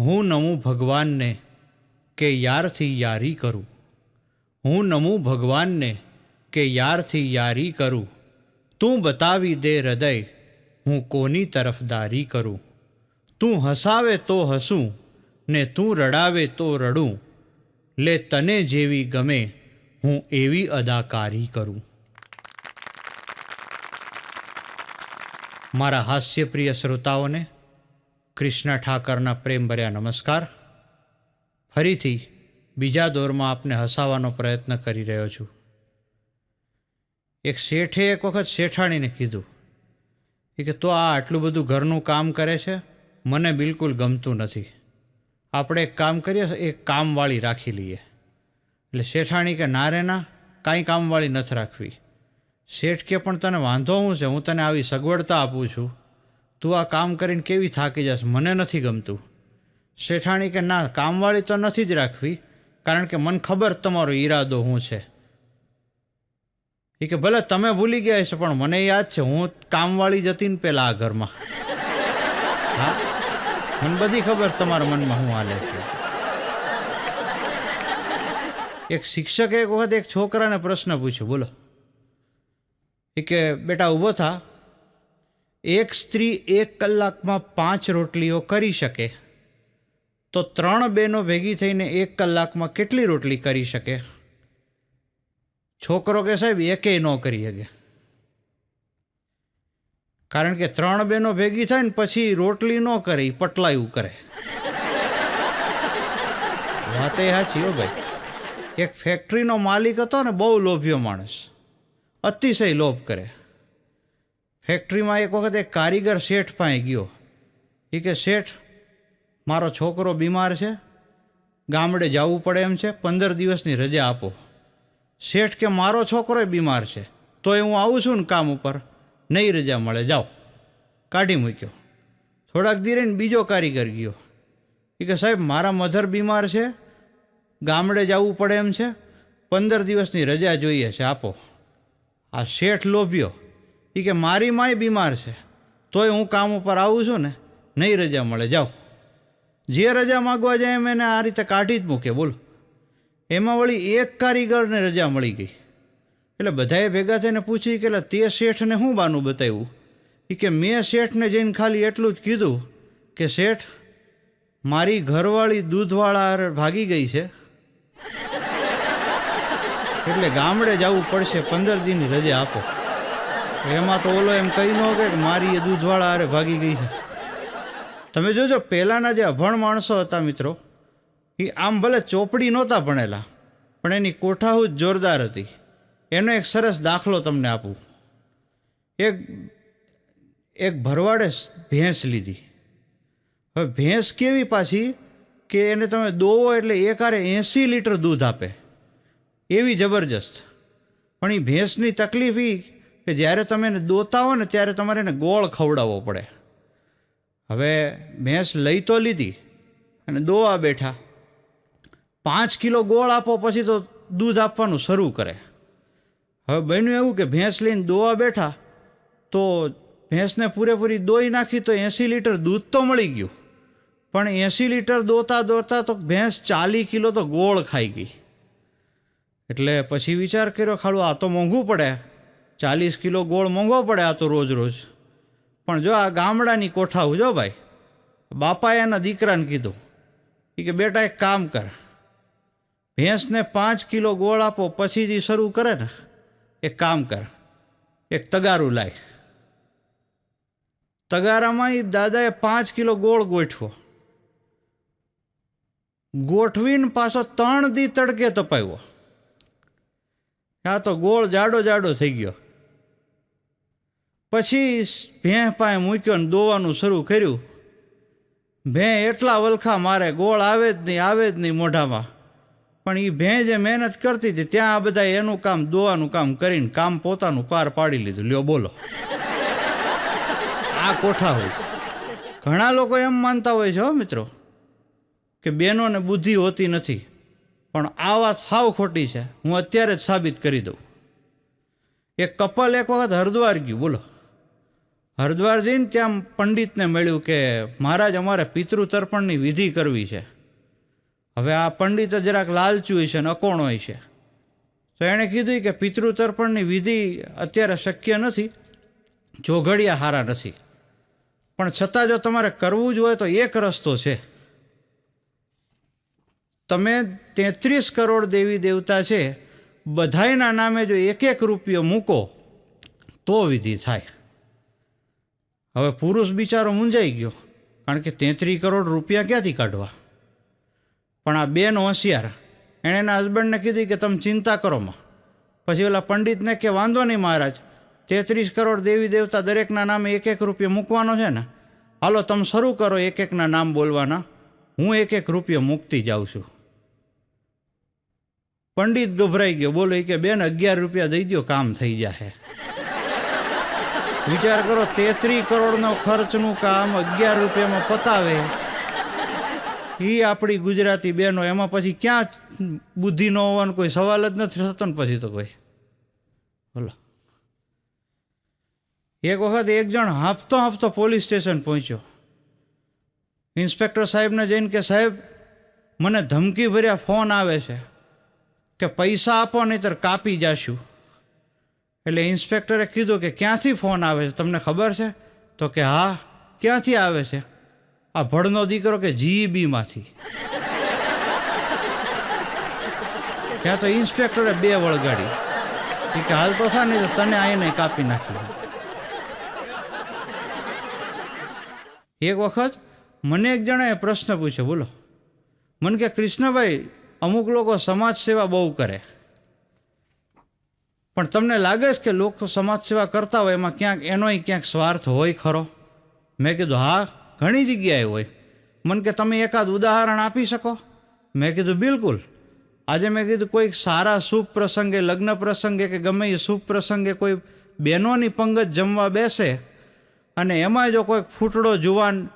હું નમું ભગવાનને કે યારથી યારી કરું. હું નમું ભગવાનને કે યારથી યારી કરું. તું બતાવી દે હૃદય, હું કોની તરફદારી કરું. તું હસાવે તો હસું, ને તું રડાવે તો રડું. લે તને જેવી ગમે, હું એવી અદાકારી કરું. મારા હાસ્યપ્રિય શ્રોતાઓને કૃષ્ણ ઠાકરના પ્રેમભર્યા નમસ્કાર. ફરીથી બીજા દોરમાં આપને હસાવવાનો પ્રયત્ન કરી રહ્યો છું. એક શેઠે એક વખત શેઠાણીને કીધું એ કે તો આ આટલું બધું ઘરનું કામ કરે છે, મને બિલકુલ ગમતું નથી. આપણે એક કામ કરીએ, એક કામવાળી રાખી લઈએ. એટલે શેઠાણી કે ના રે ના, કાંઈ કામવાળી નથી રાખવી. શેઠ કે પણ તને વાંધો શું છે, હું તને આવી સગવડતા આપું છું. તું આ કામ કરીને કેવી થાકી જશ મને નથી ગમતું. શેઠાણી કે, ના, કામવાળી તો નથી જ રાખવી, કારણ કે મને ખબર તમારો ઈરાદો શું છે. એ કે, ભલે તમે ભૂલી ગયા છો પણ મને યાદ છે, હું કામવાળી જતી ને પેલા આ ઘરમાં. હા? મને બધી ખબર તમારા મનમાં હું હાલે છે. એક શિક્ષકે એક વખત એક છોકરાને પ્રશ્ન પૂછ્યો, બોલો. એ કે, બેટા, ઊભો થા. એક સ્ત્રી એક કલાકમાં પાંચ રોટલીઓ કરી શકે. તો ત્રણ બહેનો ભેગી થઈને એક કલાકમાં કેટલી રોટલી કરી શકે? છોકરો કે સાહેબ, એકેય ન કરી શકે. કારણ કે ત્રણ બહેનો ભેગી થાય ને પછી રોટલી ન કરે પટલાયું કરે. વાત એ સાચી હો ભાઈ. એક ફેક્ટરીનો માલિક હતો ને, બહુ લોભ્યો માણસ. અતિશય લોભ કરે. ફેક્ટરીમાં એક વખત એક કારીગર શેઠ પાસે ગયો. એ કે, શેઠ, મારો છોકરો બીમાર છે. ગામડે જવું પડે એમ છે. પંદર દિવસની રજા આપો. શેઠ કે, મારો છોકરો બીમાર છે. તોય હું આવું છું ને કામ ઉપર. નહીં રજા મળે. જાઓ. કાઢી મૂક્યો. થોડાક ધીરે બીજો કારીગર ગયો. એ કે, સાહેબ, મારા મધર બીમાર છે. ગામડે જવું પડે એમ છે. પંદર દિવસની રજા જોઈએ છે. આપો. આ શેઠ લોભ્યો. એ કે મારી માય બીમાર છે. તોય હું કામ ઉપર આવું છું ને નહીં રજા મળે જાઉં જે રજા માગવા જાય એમ એને આ રીતે કાઢી જ મૂકે બોલો. એમાં વળી એક કારીગરને રજા મળી ગઈ. એટલે બધાએ ભેગા થઈને પૂછી કે "લા, તે શેઠને શું બાનું બતાવ્યું? એ કે મેં શેઠને જઈને ખાલી એટલું જ કીધું કે શેઠ મારી ઘરવાળી દૂધવાળા ભાગી ગઈ છે. એટલે ગામડે જવું પડશે પંદર દિનની રજા આપો. એમાં તો ઓલો એમ કહી ન કે મારી એ દૂધવાળા હારે ભાગી ગઈ છે. તમે જોજો, પહેલાંના જે અભણ માણસો હતા મિત્રો, એ આમ ભલે ચોપડી નહોતા ભણેલા, પણ એની કોઠાહૂત જોરદાર હતી. એનો એક સરસ દાખલો તમને આપું. એક એક ભરવાડે ભેંસ લીધી. હવે ભેંસ કેવી પાછી કે એને તમે દોવો એટલે એકારે એંસી લીટર દૂધ આપે? એવી જબરજસ્ત. પણ એ ભેંસની તકલીફ એ કે જ્યારે તમે એને દોતા હો ને ત્યારે તમારે એને ગોળ ખવડાવવો પડે. હવે ભેંસ લઈ તો લીધી અને દોવા બેઠા. પાંચ કિલો ગોળ આપો પછી તો દૂધ આપવાનું શરૂ કરે. હવે બન્યું એવું કે ભેંસ લઈને દોવા બેઠા તો ભેંસને પૂરેપૂરી દોઈ નાખી તો એંસી લીટર દૂધ તો મળી ગયું. પણ એંસી લીટર દોતા દોતા તો ભેંસ ચાલી કિલો તો ગોળ ખાઈ ગઈ. એટલે પછી વિચાર કર્યો, ખાડું આ તો મોંઘું પડે. ચાલીસ કિલો ગોળ મોંઘો પડે આ તો રોજ રોજ પણ જો આ ગામડાની કોઠાવું, જો ભાઈ. બાપાએ એના દીકરાને કીધું એ કે, બેટા, એક કામ કર. ભેંસને પાંચ કિલો ગોળ આપો, પછી જે શરૂ કરે ને, એક કામ કર. એક તગારું લાય. તગારામાં એ દાદાએ પાંચ કિલો ગોળ ગોઠવો. ગોઠવીને પાછો ત્રણ દી તડકે તપાવ્યો. આ તો ગોળ જાડો જાડો થઈ ગયો. પછી ભેં પાસે મૂક્યો ને દોવાનું શરૂ કર્યું. ભેં એટલા વલખા મારે, ગોળ આવે જ નહીં, આવે જ નહીં મોઢામાં. પણ એ ભેં જે મહેનત કરતી હતી, ત્યાં આ બધા એનું કામ, દોવાનું કામ કરીને કામ પોતાનું પાર પાડી લીધું. લ્યો, બોલો. આ કોઠા હોય છે. ઘણા લોકો એમ માનતા હોય છે, હો મિત્રો, કે બહેનોને બુદ્ધિ હોતી નથી. પણ આ વાત સાવ ખોટી છે. હું અત્યારે જ સાબિત કરી દઉં. એક કપલ એક વખત હરિદ્વાર ગયું, બોલો. હરિદ્વાર જઈને ત્યાં પંડિતને મળ્યું કે, મહારાજ, અમારે પિતૃ તર્પણની વિધિ કરવી છે. હવે આ પંડિત જરાક લાલચું હોય છે અને અકોણ હોય છે. તો એણે કીધું કે પિતૃ તર્પણની વિધિ અત્યારે શક્ય નથી જોઘડિયા હારા નથી. પણ છતાં જો તમારે કરવું જ હોય તો એક રસ્તો છે. તમે તેત્રીસ કરોડ દેવી દેવતા છે, બધાયના નામે જો એક એક રૂપિયો મૂકો, તો વિધિ થાય. હવે પુરુષ બિચારો મૂંઝાઈ ગયો, કારણ કે તેત્રીસ કરોડ રૂપિયા ક્યાંથી કાઢવા? પણ આ બેન હોશિયાર, એણે એના હસબન્ડને કીધું કે તમે ચિંતા કરો માં. પછી ઓલા પંડિતને કે વાંધો નહીં મહારાજ, તેત્રીસ કરોડ દેવી દેવતા દરેકના નામે એક એક રૂપિયો મૂકવાનો છે ને? હાલો તમે શરૂ કરો એક એકના નામ બોલવાના, હું એક એક રૂપિયો મૂકતી જાઉં છું. પંડિત ગભરાઈ ગયો, બોલો કે બેન અગિયાર રૂપિયા દઈ દો કામ થઈ જશે વિચાર કરો, તેત્રી કરોડનો ખર્ચનું કામ અગિયાર રૂપિયામાં પતાવે. એ આપણી ગુજરાતી બહેનો, એમાં પછી ક્યાં બુદ્ધિ ન હોવાનો કોઈ સવાલ જ નથી થતો ને પછી તો કોઈ. બોલો. એક વખત એક જણ હાંફતો હાંફતો પોલીસ સ્ટેશન પહોંચ્યો. ઇન્સ્પેક્ટર સાહેબને જઈને કે, સાહેબ, મને ધમકી ભર્યા ફોન આવે છે કે પૈસા આપો, નહીતર કાપી જાશું. એટલે ઇન્સ્પેક્ટરે કીધું કે ક્યાંથી ફોન આવે છે? તમને ખબર છે? તો કે હા, ક્યાંથી આવે છે? આ ભડનો દીકરો કે જીઈબીમાંથી. ત્યાં તો ઇન્સ્પેક્ટરે બે વળગાડી કે, હાલ તો થા, નહીં તો તને આઈને કાપી નાખી એક વખત મને એક જણાએ પ્રશ્ન પૂછ્યો, બોલો. મને કે, કૃષ્ણભાઈ, અમુક લોકો સમાજ સેવા બહુ કરે. પણ તમને લાગે છે કે લોકો સમાજ સેવા કરતા હોય, એમાં ક્યાંક એનોય ક્યાંક સ્વાર્થ હોય ખરો? મેં કીધું, હા, ઘણી જગ્યાએ હોય. મને કે, તમે એકાદ ઉદાહરણ આપી શકો? મેં કીધું, બિલકુલ. આજે મેં કીધું, કોઈક સારા શુભ પ્રસંગે, લગ્ન પ્રસંગે કે ગમે એ શુભ પ્રસંગે કોઈ બહેનોની પંગત જમવા બેસે અને એમાં જો કોઈક ફૂટડો, જુવાન,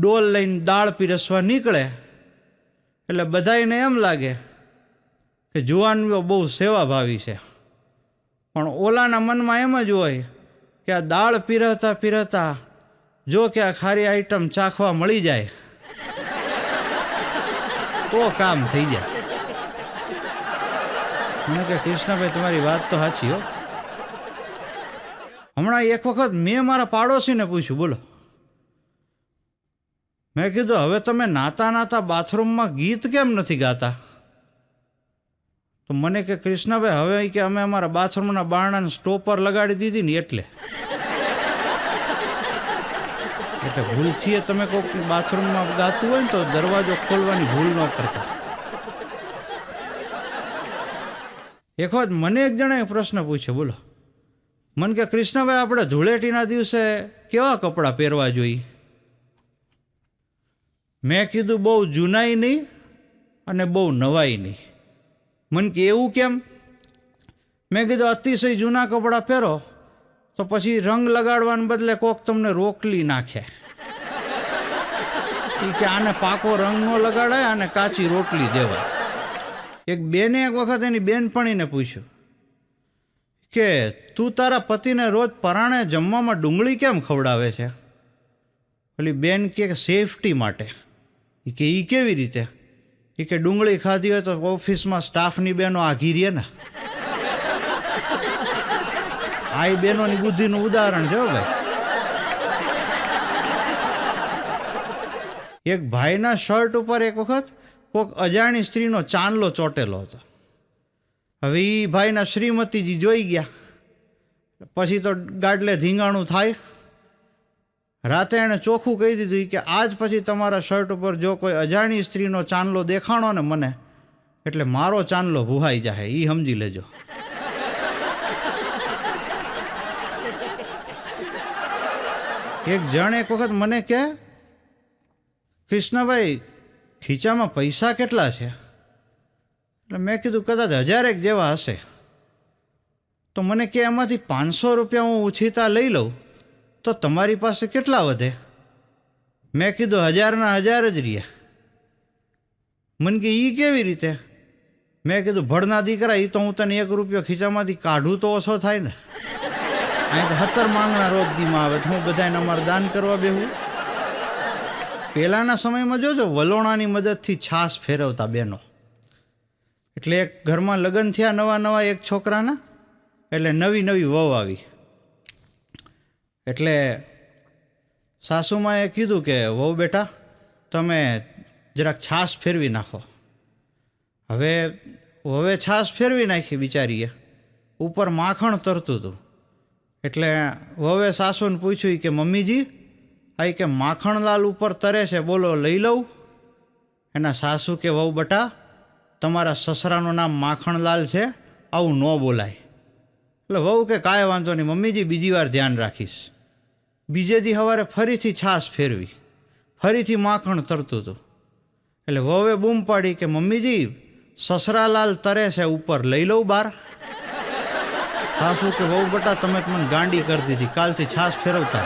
ડોલ લઈને દાળ પીરસવા નીકળે, એટલે બધાને એમ લાગે કે જુવાનીઓ બહુ સેવાભાવી છે. પણ ઓલાના મનમાં એમ જ હોય કે આ દાળ પીરતા પીરતા જો કે આ ખારી આઈટમ ચાખવા મળી જાય. તો કામ થઈ જાય. મને કે કૃષ્ણભાઈ, તમારી વાત તો સાચી હો. હમણાં એક વખત મેં મારા પાડોશીને પૂછ્યું, બોલો. મેં કીધું, હવે તમે નાતા નાતા બાથરૂમમાં ગીત કેમ નથી ગાતા? તો મને કે, કૃષ્ણભાઈ, હવે કે અમે અમારા બાથરૂમના બારણાને સ્ટોપર લગાડી દીધી ને એટલે. એટલે ભૂલથી તમે કોઈક બાથરૂમમાં ગાતું હોય ને તો દરવાજો ખોલવાની ભૂલ ન કરતા. એક વખત મને એક જણાએ પ્રશ્ન પૂછ્યો, બોલો. મને કે, કૃષ્ણભાઈ, આપણે ધૂળેટીના દિવસે કેવા કપડાં પહેરવા જોઈએ? મેં કીધું, બહુ જૂનાઈ નહીં અને બહુ નવાઈ નહીં. મને કે એવું કેમ? મેં કીધું, અતિશય જૂના કપડાં પહેરો, તો પછી રંગ લગાડવાને બદલે કોક તમને રોકલી નાખે. કે, આને પાકો રંગ લગાડાય અને કાચી રોટલી દેવાય. એક બેને એક વખત એની બેનપણીને પૂછ્યું, કે તું તારા પતિને રોજ પરાણે જમવામાં ડુંગળી કેમ ખવડાવે છે? પેલી બેન કે, સેફટી માટે. કે એ કેવી રીતે? એ કે ડુંગળી ખાધી હોય તો ઓફિસમાં સ્ટાફની બહેનો આઘી રહે ને. આ એ બહેનોની બુદ્ધિનું ઉદાહરણ છે ભાઈ. એક ભાઈના શર્ટ ઉપર એક વખત કોઈક અજાણી સ્ત્રીનો ચાંદલો ચોટેલો હતો. હવે એ ભાઈના શ્રીમતીજી જોઈ ગયા. પછી તો ગાડલે ધીંગાણું થાય. રાતે એણે ચોખ્ખું કહી દીધું કે આજ પછી તમારા શર્ટ ઉપર જો કોઈ અજાણી સ્ત્રીનો ચાંદલો દેખાણો ને મને, એટલે મારો ચાંદલો ભૂહાઈ જાય એ સમજી લેજો. એક જણ એક વખત મને કે, કૃષ્ણભાઈ, ખીચામાં પૈસા કેટલા છે? એટલે મેં કીધું, કદાચ હજારેક જેવા હશે. તો મને કે, એમાંથી પાંચસો રૂપિયા હું ઉછીતા લઈ લઉં. તો તમારી પાસે કેટલા વધે? મેં કીધું હજારના હજાર જ રહ્યા. મને કે એ કેવી રીતે? મેં કીધું ભળના દીકરા એ તો હું તને એક રૂપિયો ખીચામાંથી કાઢું તો ઓછો થાય ને. અહીં તો હતર માંગણા રોજ દીમાં આવે હું બધાને અમારે દાન કરવા બેહું. પહેલાંના સમયમાં જોજો, વલોણાની મદદથી છાશ ફેરવતા બહેનો. એટલે એક ઘરમાં લગ્ન થયા નવા નવા એક છોકરાના, એટલે નવી નવી વહુ આવી. એટલે સાસુમાએ કીધું કે, વહુ બેટા, તમે જરાક છાશ ફેરવી નાખો. હવે હવે છાશ ફેરવી નાખી બિચારીએ. ઉપર માખણ તરતું હતું. એટલે વહુએ સાસુને પૂછ્યું કે, મમ્મીજી, આ કે માખણલાલ ઉપર તરે છે, બોલો, લઈ લઉં. એના સાસુ કે, વહુ બટા, તમારા સસરાનું નામ માખણલાલ છે, આવું ન બોલાય. એટલે વહુ કે, કાંઈ વાંધો નહીં, મમ્મીજી, બીજી વાર ધ્યાન રાખીશ. બીજે દી સવારે ફરીથી છાશ ફેરવી, ફરીથી માખણ તરતું હતું એટલે વહુએ બૂમ પાડી કે, મમ્મીજી, સસરાલાલ તરે છે, ઉપર લઈ લઉં બાર. સાસુ કે, વહુ બટા, તમે મને ગાંડી કરી દીધી, કાલથી છાશ ફેરવતા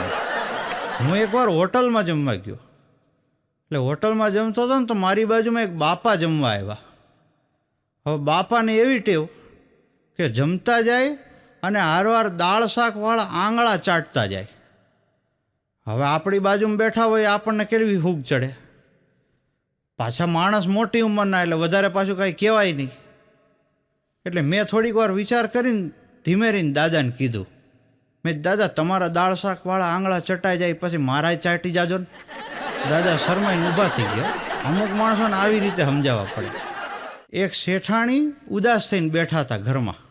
હું એકવાર હોટલમાં જમવા ગયો. એટલે હોટલમાં જમતો હતો ને, તો મારી બાજુમાં એક બાપા જમવા આવ્યા. હવે બાપાને એવી ટેવ કે, જમતા જાય અને હારવાર દાળ શાકવાળા આંગળા ચાટતા જાય. હવે આપણી બાજુમાં બેઠા હોય આપણને કેવી હૂગ ચડે. પાછા માણસ મોટી ઉંમરના એટલે વધારે પાછું કાંઈ કહેવાય નહીં. એટલે મેં થોડીક વાર વિચાર કરીને ધીમે રહીને દાદાને કીધું, મેં દાદા, તમારા દાળ શાકવાળા આંગળા ચટાઈ જાય પછી મારાય ચાટી જાજો ને. દાદા શરમાઈને ઊભા થઈ ગયા. અમુક માણસોને આવી રીતે સમજાવવા પડે. એક શેઠાણી ઉદાસ થઈને બેઠા હતા ઘરમાં.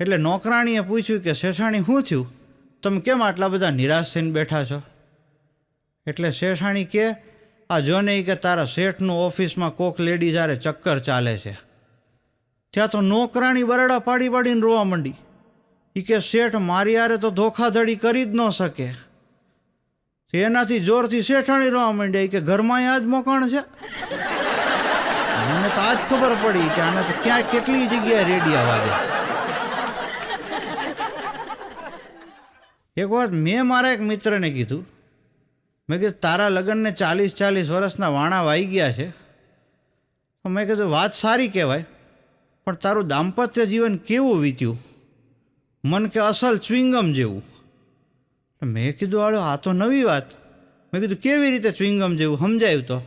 એટલે નોકરાણીએ પૂછ્યું કે શેઠાણી શું થયું તમે કેમ આટલા બધા નિરાશ થઈને બેઠા છો? એટલે શેઠાણી કે, આ જો નહીં કે તારા શેઠનું ઓફિસમાં કોક લેડી જ્યારે ચક્કર ચાલે છે. ત્યાં તો નોકરાણી બરાડા પાડી પાડીને રોવા માંડી. એ કે, શેઠ, મારી હારે તો ધોખાધડી કરી જ ન શકે. એનાથી જોરથી શેઠાણી રોવા માંડ્યા. કે, ઘરમાં આ જ મોકાણ છે? મને તો આજ ખબર પડી કે આને તો ક્યાં કેટલી જગ્યાએ રેડિયા વાગે એક વાત મેં મારા એક મિત્રને કીધું. મેં કીધું, તારા લગ્નને ચાલીસ ચાલીસ વર્ષના વાણા વાઈ ગયા છે. મેં કીધું, વાત સારી કહેવાય, પણ તારું દાંપત્ય જીવન કેવું વીત્યું? મન કે અસલ ચ્વિંગમ જેવું. મેં કીધું આળો આ તો નવી વાત. મેં કીધું, કેવી રીતે ચ્વિંગમ જેવું? સમજાયું તો.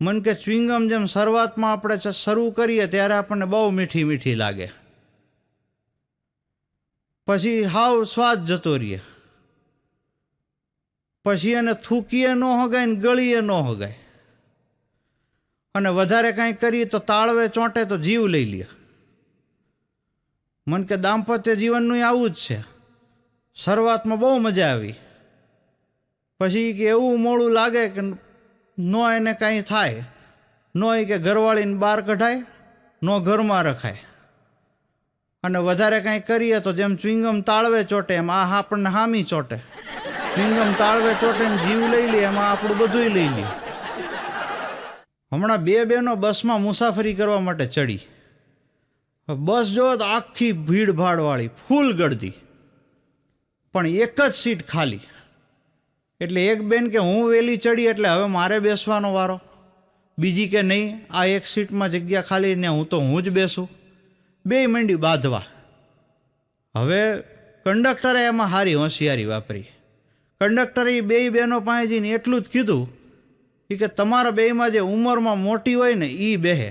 મન કે ચ્વિંગમ જેમ શરૂઆતમાં આપણે શરૂ કરીએ ત્યારે આપણને બહુ મીઠી મીઠી લાગે. પછી હાવ સ્વાદ જતો રહીએ. પછી એને થૂકીએ ન હગાય ને ગળીએ ન હગાય. અને વધારે કાંઈ કરીએ તો તાળવે ચોંટે તો જીવ લઈ લે. મન કે દાંપત્ય જીવનનું આવું જ છે. શરૂઆતમાં બહુ મજા આવી. પછી કે એવું મોડું લાગે કે ન એને કાંઈ થાય. ન એ કે ઘરવાળીને બહાર કઢાય, ન ઘરમાં રખાય. અને વધારે કાંઈ કરીએ તો જેમ ચ્વિંગમ તાળવે ચોટે, એમ આ આપણને હામી ચોટે. ચ્વિંગમ તાળવે ચોટે ને જીવ લઈ લે, એમાં આપણું બધુંય લઈ લે. હમણાં બે બહેનો બસમાં મુસાફરી કરવા માટે ચડી. બસ જો તો આખી ભીડભાડવાળી, ફૂલ ગળદી પણ એક જ સીટ ખાલી. એટલે એક બેન કે હું વહેલી ચડી એટલે હવે મારે બેસવાનો વારો. બીજી કે નહીં, આ એક સીટમાં જગ્યા ખાલી ને હું તો હું જ બેસું. બે મંડી બાંધવા. હવે કંડક્ટરે એમાં સારી હોશિયારી વાપરી. કંડક્ટરે એ બે બહેનો પાસે જઈને એટલું જ કીધું એ કે તમારા બેયમાં જે ઉંમરમાં મોટી હોય ને એ બેહે.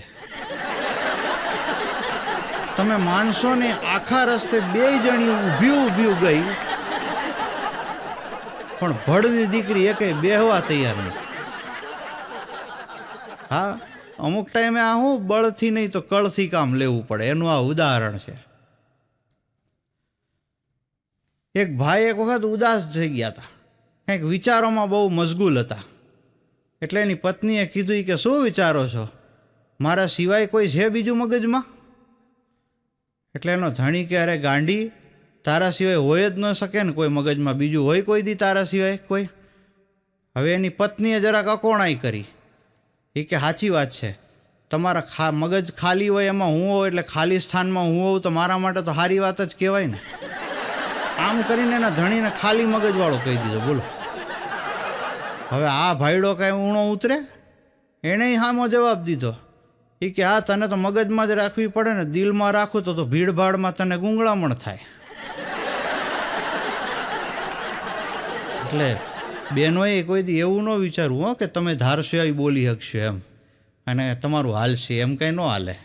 તમે માનશો આખા રસ્તે બે જણી ઊભી ઊભી ગઈ. પણ ભડની દીકરી એકે બેહવા તૈયાર નહીં. હા અમુક ટાઈમે આ હું બળથી નહીં તો કળથી કામ લેવું પડે. એનું આ ઉદાહરણ છે. એક ભાઈ એક વખત ઉદાસ થઈ ગયા હતા. કંઈક વિચારોમાં બહુ મશગુલ હતા. એટલે એની પત્નીએ કીધું કે શું વિચારો છો? મારા સિવાય કોઈ છે બીજું મગજમાં? એટલે એનો ધણી કે, અરે ગાંડી, તારા સિવાય હોય જ ન શકે ને કોઈ મગજમાં બીજું હોય કોઈ દી તારા સિવાય કોઈ? હવે એની પત્નીએ જરાક અકોણાઈ કરી. એ કે સાચી વાત છે. તમારા ખા, મગજ ખાલી હોય એમાં હું હોઉં એટલે ખાલી સ્થાનમાં હું હોઉં તો મારા માટે તો સારી વાત જ કહેવાય ને. આમ કરીને એના ધણીને ખાલી મગજવાળો કહી દીધો, બોલો. હવે આ ભાઈડો કાંઈ ઊણો ઉતરે? એણે હામો જવાબ દીધો. એ કે હા, તને તો મગજમાં જ રાખવી પડે ને, દિલમાં રાખું તો તો ભીડભાડમાં તને ગૂંગળામણ થાય. એટલે બહેનોએ કોઈ દી એવું ન વિચારવું હો, કે તમે ધારશો એ બોલી શકશો એમ. અને તમારું હાલશે એમ કંઈ ન હાલે.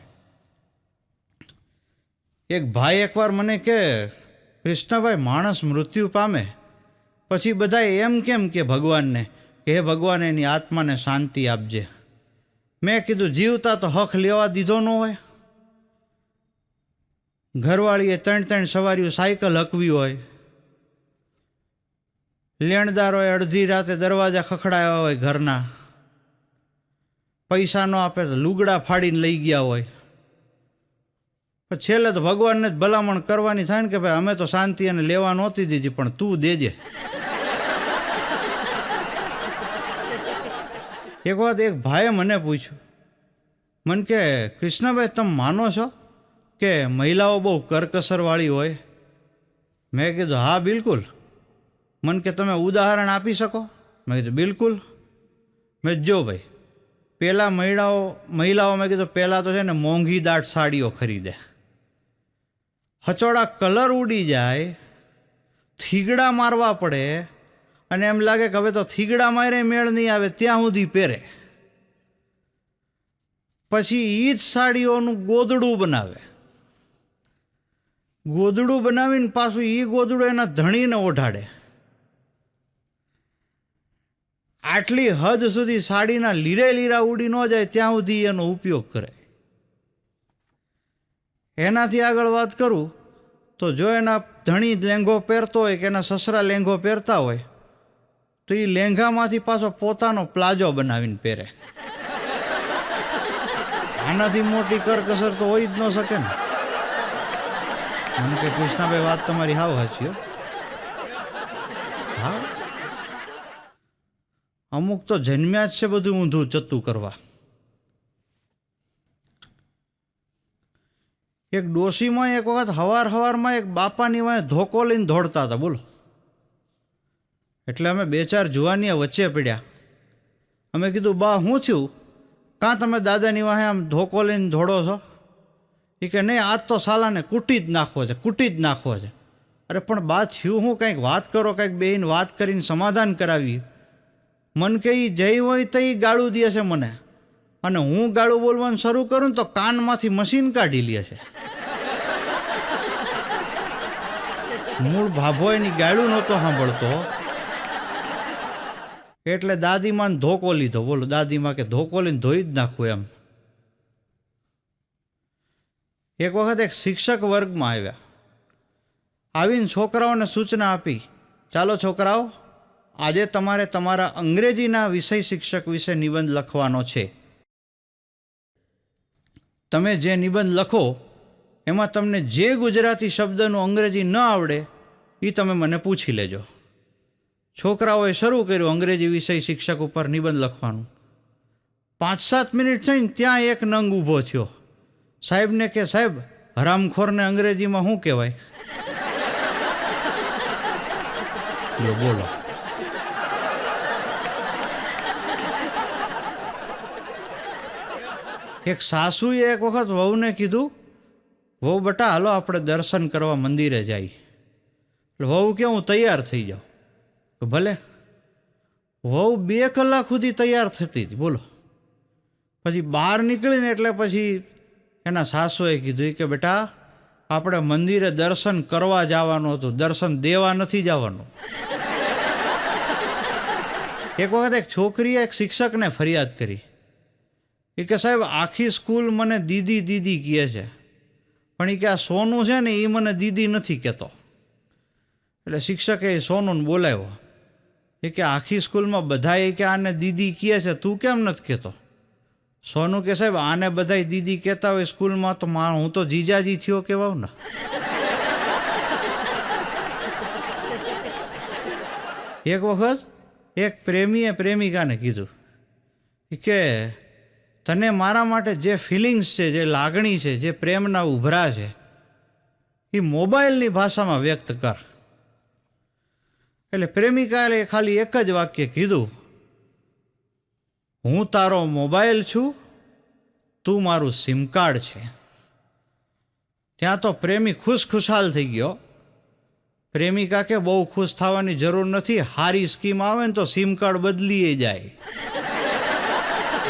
એક ભાઈ એકવાર મને કે, કૃષ્ણભાઈ, માણસ મૃત્યુ પામે. પછી બધા એમ કેમ કે ભગવાનને, કે હે ભગવાન, એની આત્માને શાંતિ આપજે. મેં કીધું, જીવતા તો હક લેવા દીધો ન હોય. ઘરવાળીએ ત્રણ ત્રણ સવારીઓ સાયકલ હકવી હોય. લેણદારોએ અડધી રાતે દરવાજા ખખડાવ્યા હોય ઘરના. પૈસા ન આપે તો લુગડા ફાડીને લઈ ગયા હોય. છેલ્લે તો ભગવાનને જ ભલામણ કરવાની થાય ને કે ભાઈ, અમે તો શાંતિ અને લેવા નહોતી દીધી, પણ તું દેજે. એક વાત એક ભાઈએ મને પૂછ્યું. મને કે, કૃષ્ણભાઈ, તમે માનો છો કે મહિલાઓ બહુ કરકસરવાળી હોય? મેં કીધું, હા, બિલકુલ. મને કે તમે ઉદાહરણ આપી શકો? મેં કીધું, બિલકુલ. મેં જો ભાઈ પહેલાં મહિલાઓ મહિલાઓ, મેં કીધું પહેલાં તો છે ને મોંઘી દાટ સાડીઓ ખરીદે. હચોડા કલર ઉડી જાય, થીગડા મારવા પડે, અને એમ લાગે કે હવે તો થીગડા મારે મેળ નહીં આવે, ત્યાં સુધી પહેરે. પછી એ જ સાડીઓનું ગોદડું બનાવે. ગોદડું બનાવીને પાછું એ ગોદડું એના ધણીને ઓઢાડે. આટલી હદ સુધી સાડીના લીરે લીરા ઉડી ન જાય ત્યાં સુધી એનો ઉપયોગ કરે. એનાથી આગળ વાત કરું, તો જો એના ધણી લેંઘો પહેરતો હોય કે એના સસરા લેંઘો પહેરતા હોય, તો એ લેંઘામાંથી પાછો પોતાનો પ્લાઝો બનાવીને પહેરે. આનાથી મોટી કરકસર તો હોય જ ન શકે ને. મને કે કૃષ્ણાભાઈ વાત તમારી હાવ હાચી હો. હા અમુક તો જન્મ્યા જ છે બધું ઊંધું જતું કરવા. એક ડોશીમાં એક વખત હવાર હવારમાં એક બાપાની વાંહે ધોકો લઈને દોડતા હતા, બોલો. એટલે અમે બે ચાર જુવાનીયા વચ્ચે પડ્યા. અમે કીધું, બા શું થયું? કાં તમે દાદાની વાંહે આમ ધોકો લઈને દોડો છો? એ કે, નહીં, આજ તો સાલાને કૂટી જ નાખવો છે, કૂટી જ નાખવો છે. અરે, પણ બા, થયું હું કંઈક વાત કરો, કંઈક બેહીને વાત કરીને સમાધાન કરાવી મન કે એ જઈ હોય તો એ ગાળું દે છે મને. અને હું ગાળું બોલવાનું શરૂ કરું તો કાનમાંથી મશીન કાઢી લે છે. મૂળ ભાભો એની ગાળું નહોતો સાંભળતો. એટલે દાદીમાને ધોકો લીધો. બોલો, દાદીમાં કે ધોકો લઈને ધોઈ જ નાખું એમ. એક વખત એક શિક્ષક વર્ગમાં આવ્યા. આવીને છોકરાઓને સૂચના આપી. ચાલો છોકરાઓ આજે તમારે તમારા અંગ્રેજીના વિષય શિક્ષક વિશે નિબંધ લખવાનો છે. તમે જે નિબંધ લખો, એમાં તમને જે ગુજરાતી શબ્દનું અંગ્રેજી ન આવડે, એ તમે મને પૂછી લેજો. છોકરાઓએ શરૂ કર્યું અંગ્રેજી વિષય શિક્ષક ઉપર નિબંધ લખવાનું. પાંચ સાત મિનિટ થઈને ત્યાં એક નંગ ઊભો થયો. સાહેબને કે, સાહેબ, હરામખોરને અંગ્રેજીમાં શું કહેવાય? બોલો. એક સાસુએ એક વખત વહુને કીધું, વહુ બટા, હાલો આપણે દર્શન કરવા મંદિરે જાય. એટલે વહુ કે, હું તૈયાર થઈ જાઉં. ભલે, વહુ બે કલાક સુધી તૈયાર થતી હતી, બોલો. પછી બહાર નીકળીને એટલે પછી એના સાસુએ કીધું કે, બેટા, આપણે મંદિરે દર્શન કરવા જવાનું હતું, દર્શન દેવા નથી જવાનું. એક વખત એક છોકરીએ એક શિક્ષકને ફરિયાદ કરી. એ કે સાહેબ, આખી સ્કૂલ મને દીદી દીદી કહે છે. પણ એ કે આ સોનું છે ને, એ મને દીદી નથી કહેતો. એટલે શિક્ષકે એ સોનુને બોલાવ્યો. એ કે આખી સ્કૂલમાં બધા એ કે આને દીદી કહે છે, તું કેમ નથી કહેતો? સોનું કે સાહેબ, આને બધા દીદી કહેતા હોય સ્કૂલમાં તો હું તો જીજાજી થયો કહેવાઉ ને. એક વખત એક પ્રેમીએ પ્રેમિકાને કીધું. કે તને મારા માટે જે ફિલિંગ્સ છે, જે લાગણી છે, જે પ્રેમના ઉભરા છે, એ મોબાઈલની ભાષામાં વ્યક્ત કર. એટલે પ્રેમિકાએ ખાલી એક જ વાક્ય કીધું, હું તારો મોબાઈલ છું, તું મારું સિમ કાર્ડ છે. ત્યાં તો પ્રેમી ખુશ ખુશાલ થઈ ગયો. પ્રેમિકા કે બહુ ખુશ થવાની જરૂર નથી, હારી સ્કીમ આવે ને તો સિમ કાર્ડ બદલીએ જાય.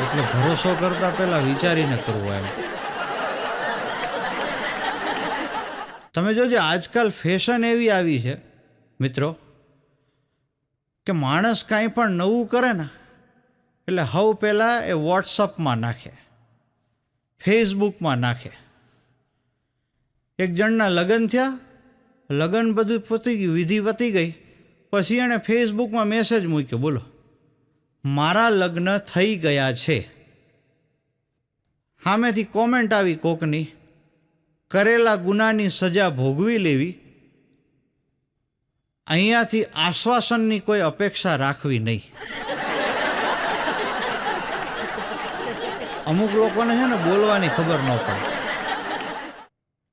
એટલે ભરોસો કરતા પહેલા વિચારીને કરવો એમ. તમે જોજો, આજકાલ ફેશન એવી આવી છે, મિત્રો, કે માણસ કાંઈ પણ નવું કરે ને, એટલે હવ પહેલાં એ વોટ્સઅપમાં નાખે ફેસબુકમાં નાખે. એક જણના લગ્ન થયા, લગ્ન બધું પતી ગયું, વિધિ પતી ગઈ, પછી એણે ફેસબુકમાં મેસેજ મૂક્યો, બોલો. મારા લગ્ન થઈ ગયા છે. સામેથી કોમેન્ટ આવી કોકની, કરેલા ગુનાની સજા ભોગવી લેવી. અહીંયાથી આશ્વાસનની કોઈ અપેક્ષા રાખવી નહીં. અમુક લોકોને છે ને બોલવાની ખબર ન પડે.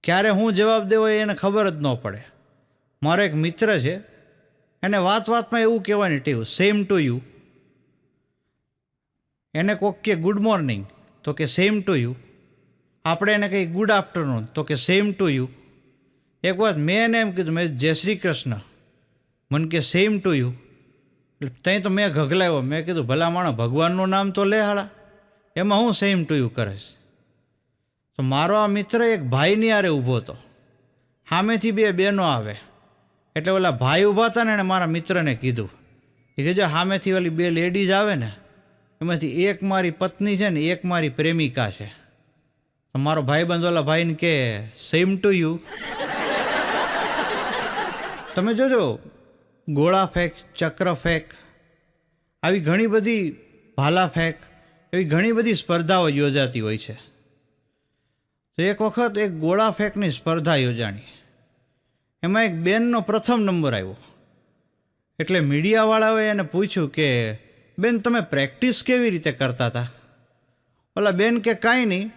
ક્યારે હું જવાબ દેવો એને ખબર જ ન પડે. મારો એક મિત્ર છે, એને વાત વાતમાં એવું કહેવાની ટેવ સેમ ટુ યુ એને કોક કે ગુડ મોર્નિંગ તો કે સેમ ટુ યુ આપણે એને કહીએ ગુડ આફ્ટરનૂન તો કે સેમ ટુ યુ એક વાત મેં એને એમ કીધું, મેં જય શ્રી કૃષ્ણ. મને કે સેમ ટુ યુ ત્યાં તો મેં ઘગલાવ્યો. મેં કીધું, ભલા માણસ ભગવાનનું નામ તો લે હાળા. એમાં હું સેમ ટુ યુ કરીશ. તો મારો આ મિત્ર એક ભાઈની આરે ઊભો હતો. સામેથી બે બહેનો આવે. એટલે ઓલા ભાઈ ઊભા હતા ને એણે મારા મિત્રને કીધું. એ કે જો સામેથી ઓલી બે લેડીઝ આવે ને એમાંથી એક મારી પત્ની છે ને એક મારી પ્રેમિકા છે. મારો ભાઈબંધ ઓલા ભાઈને કે સેમ ટુ યુ તમે જોજો, ગોળા ફેંક, ચક્ર ફેંક, આવી ઘણી બધી ભાલા ફેંક, એવી ઘણી બધી સ્પર્ધાઓ યોજાતી હોય છે. તો એક વખત એક ગોળા ફેંકની સ્પર્ધા યોજાણી. એમાં એક બેનનો પ્રથમ નંબર આવ્યો. એટલે મીડિયાવાળાઓએ એને પૂછ્યું કે બેન, તમે પ્રેક્ટિસ કેવી રીતે કરતા હતા? ઓલા બેન કે કાંઈ નહીં,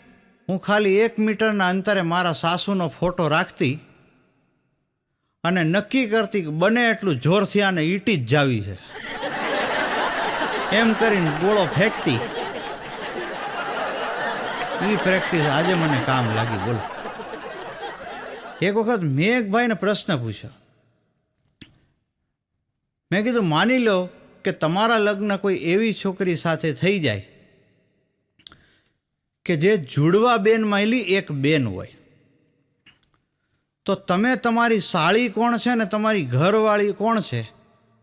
હું ખાલી એક મીટરના અંતરે મારા સાસુનો ફોટો રાખતી અને નક્કી કરતી કે બને એટલું જોરથી આને ઈટી જ જાવી છે. એમ કરીને ગોળો ફેંકતી. એ પ્રેક્ટિસ આજે મને કામ લાગી, બોલો. એક વખત મેં એક ભાઈને પ્રશ્ન પૂછ્યો. મેં કીધું, માની લો કે તમારા લગ્ન કોઈ એવી છોકરી સાથે થઈ જાય કે જે જુડવા બેન માયલી એક બેન હોય. તો તમે તમારી સાળી કોણ છે ને તમારી ઘરવાળી કોણ છે?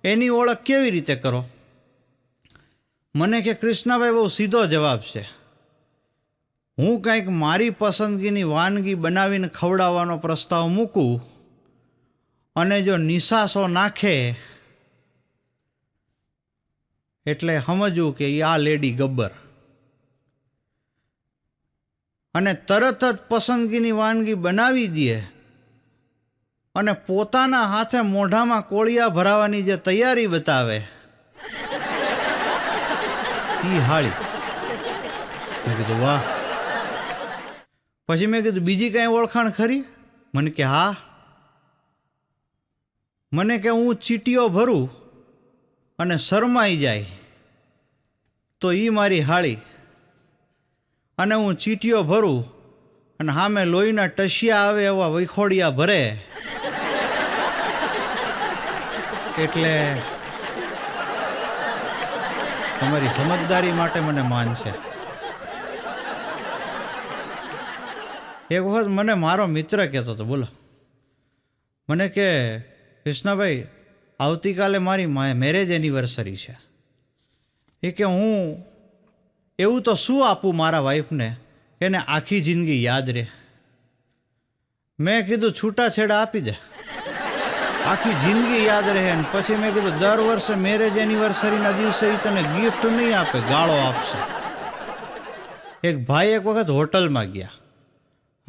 એની ઓળખ કેવી રીતે કરો? મને કે કૃષ્ણભાઈ બહુ સીધો જવાબ છે. હું કંઈક મારી પસંદગીની વાનગી બનાવીને ખવડાવવાનો પ્રસ્તાવ મૂકું અને જો નિશાસો નાખે એટલે સમજવું કે આ લેડી ગબ્બર. અને તરત જ પસંદગીની વાનગી બનાવી દે અને પોતાના હાથે મોઢામાં કોળિયા ભરાવાની જે તૈયારી બતાવે. એ હાળી. મેં કીધું, વાહ. પછી મેં કીધું, બીજી કાંઈ ઓળખાણ ખરી? મને કે, હા. મને કે, હું ચીટીઓ ભરું અને શરમાઈ જાય. તો એ મારી હાળી. અને હું ચીટીઓ ભરું અને સામે લોહીના ટસિયા આવે એવા વૈખોડિયા ભરે. એટલે તમારી સમજદારી માટે મને માન છે. એક વખત મને મારો મિત્ર કહેતો હતો, બોલો. મને કે, કૃષ્ણભાઈ, આવતીકાલે મારી મેરેજ એનિવર્સરી છે. એ કે હું એવું તો શું આપું મારા વાઈફને? એને આખી જિંદગી યાદ રહે. મેં કીધું, છૂટાછેડા આપી દે. આખી જિંદગી યાદ રહે ને પછી મેં કીધું, દર વર્ષે મેરેજ એનિવર્સરીના દિવસે એ તને ગિફ્ટ નહીં આપે, ગાળો આપશે. એક ભાઈ એક વખત હોટલમાં ગયા.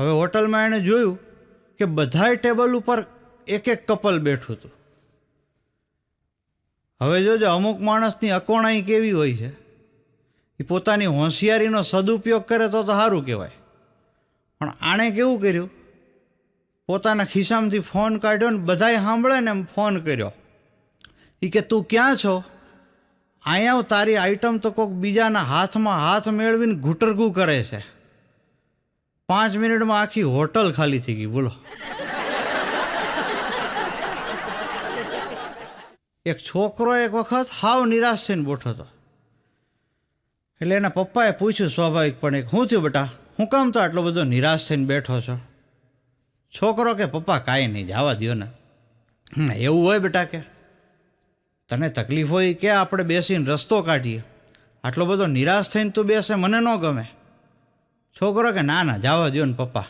હવે હોટલમાં એણે જોયું કે બધાય ટેબલ ઉપર એક એક કપલ બેઠું હતું. હવે જોજો, અમુક માણસની અકોણાઈ કેવી હોય છે? એ પોતાની હોશિયારીનો સદુપયોગ કરે તો તો સારું કહેવાય. પણ આણે કેવું કર્યું? પોતાના ખિસ્સામાંથી ફોન કાઢ્યો ને બધાય સાંભળે ને એમ ફોન કર્યો. એ કે, તું ક્યાં છો? અહીંયા તારી આઈટમ તો કોઈક બીજાના હાથમાં હાથ મેળવીને ઘૂંટરગું કરે છે. પાંચ મિનિટમાં આખી હોટલ ખાલી થઈ ગઈ, બોલો. એક છોકરો એક વખત હાવ નિરાશ થઈને બેઠો હતો. એટલે એના પપ્પાએ પૂછ્યું સ્વાભાવિકપણે એક, શું થયું બેટા? હું કામ તો આટલો બધો નિરાશ થઈને બેઠો છો? છોકરો કે, પપ્પા, કાંઈ નહીં, જવા દ્યો ને. એવું હોય બેટા કે? તને તકલીફ હોય કે આપણે બેસીને રસ્તો કાઢીએ? આટલો બધો નિરાશ થઈને તું બેસે, મને ન ગમે. છોકરો કે, ના ના, જવા દ્યો ને, પપ્પા.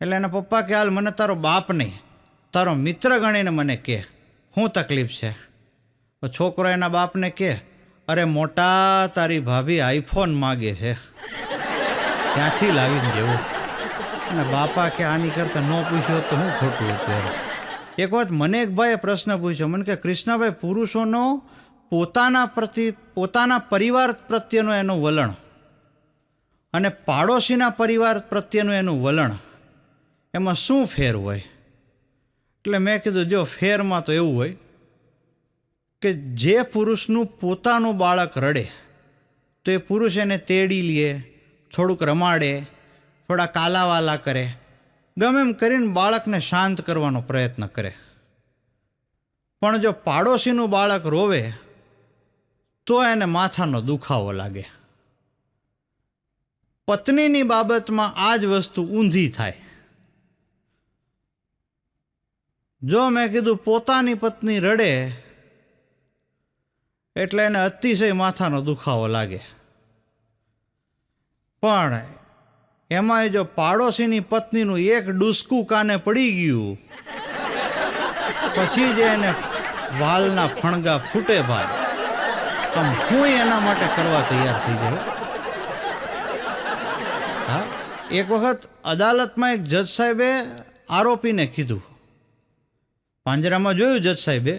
એટલે એના પપ્પા કે, હાલ, મને તારો બાપ નહીં, તારો મિત્ર ગણીને મને કે. શું તકલીફ છે? છોકરો એના બાપને કે, અરે મોટા, તારી ભાભી આઈફોન માગે છે. ક્યાંથી લાવીને જેવું. અને બાપા કે, આની કરતાં ન પૂછ્યો તો હું ખોટું હતું. એક વાત મને એક ભાઈએ પ્રશ્ન પૂછ્યો. મને કે, કૃષ્ણભાઈ, પુરુષોનો પોતાના પ્રતિ, પોતાના પરિવાર પ્રત્યેનો એનું વલણ અને પાડોશીના પરિવાર પ્રત્યેનું એનું વલણ, એમાં શું ફેર હોય? એટલે મેં કીધું, જો ફેરમાં તો એવું હોય કે જે પુરુષનું પોતાનું બાળક રડે, તો એ પુરુષ એને તેડી લે, થોડુંક રમાડે, થોડા કાલાવાલા કરે, ગમે એમ કરીને બાળકને શાંત કરવાનો પ્રયત્ન કરે. પણ જો પાડોશીનું બાળક રોવે, તો એને માથાનો દુખાવો લાગે. પત્નીની બાબતમાં આ જ વસ્તુ ઊંધી થાય. જો મેં કીધું પોતાની પત્ની રડે, એટલે એને અતિશય માથાનો દુખાવો લાગે. પણ એમાંય જો પાડોશીની પત્નીનું એક ડૂસકું કાને પડી ગયું, પછી જે એને વાલના ફણગા ફૂટે ભાઈ, આમ હું એના માટે કરવા તૈયાર થઈ ગયો. હા, એક વખત અદાલતમાં એક જજ સાહેબે આરોપીને કીધું પાંજરામાં જોયું જજ સાહેબે?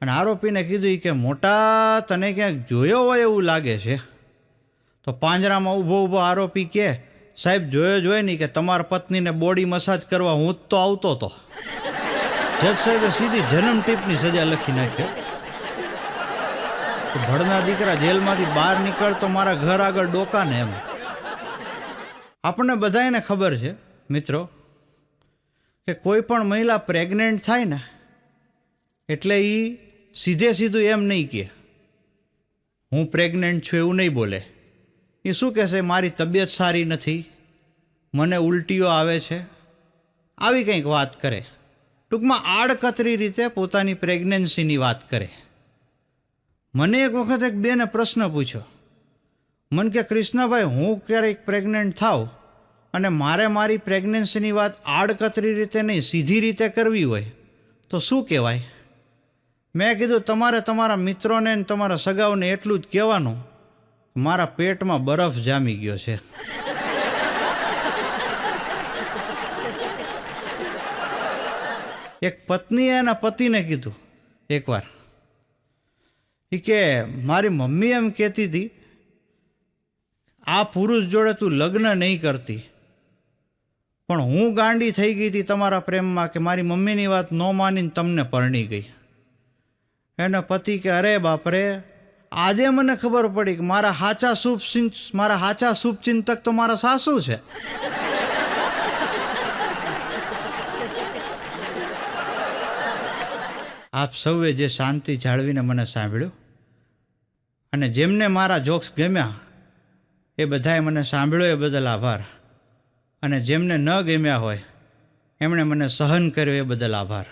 અને આરોપીને કીધું કે મોટા તને ક્યાંક જોયો હોય એવું લાગે છે. તો પાંજરામાં ઊભો ઊભો આરોપી કે, સાહેબ, જોયો જ હોય નહીં કે તમારા પત્નીને બોડી મસાજ કરવા હું જ તો આવતો હતો જજ સાહેબે સીધી જન્મ ટીપની સજા લખી નાખી. તો ભડના દીકરા જેલમાંથી બહાર નીકળ તો મારા ઘર આગળ ડોકાને એમ. આપણને બધાને ખબર છે, મિત્રો કે કોઈ પણ મહિલા પ્રેગ્નન્ટ થાય ને, એટલે એ સીધે સીધું એમ નહીં કહે. હું પ્રેગ્નેન્ટ છું એવું નહીં બોલે. એ શું કહેશે? મારી તબિયત સારી નથી. મને ઉલટીઓ આવે છે. આવી કંઈક વાત કરે. ટૂંકમાં આડકતરી રીતે પોતાની પ્રેગ્નન્સીની વાત કરે. મને એક વખત એક બેને પ્રશ્ન પૂછ્યો. મન કે, કૃષ્ણભાઈ, હું ક્યારેક પ્રેગ્નન્ટ થાવ અને મારે મારી પ્રેગ્નન્સીની વાત આડકતરી રીતે નહીં, સીધી રીતે કરવી હોય, તો શું કહેવાય? મેં કીધું, તમારે તમારા મિત્રોને તમારા સગાઓને એટલું જ કહેવાનું મારા પેટમાં બરફ જામી ગયો છે. એક પત્નીએ એના પતિને કીધું, એકવાર એ કે મારી મમ્મી એમ કહેતી હતી આ પુરુષ જોડે તું લગ્ન નહીં કરતી. પણ હું ગાંડી થઈ ગઈ હતી તમારા પ્રેમમાં કે મારી મમ્મીની વાત ન માનીને તમને પરણી ગઈ. એના પતિ કે, અરે બાપરે, આજે મને ખબર પડી કે મારા હાચા શુભ મારા હાચા શુભ ચિંતક તો મારા સાસુ છે. આપ સૌએ જે શાંતિ જાળવીને મને સાંભળ્યું અને જેમને મારા જોક્સ ગમ્યા, એ બધાએ મને સાંભળ્યો એ બદલ આભાર. અને જેમને ન ગમ્યા હોય એમણે મને સહન કર્યો એ બદલ આભાર.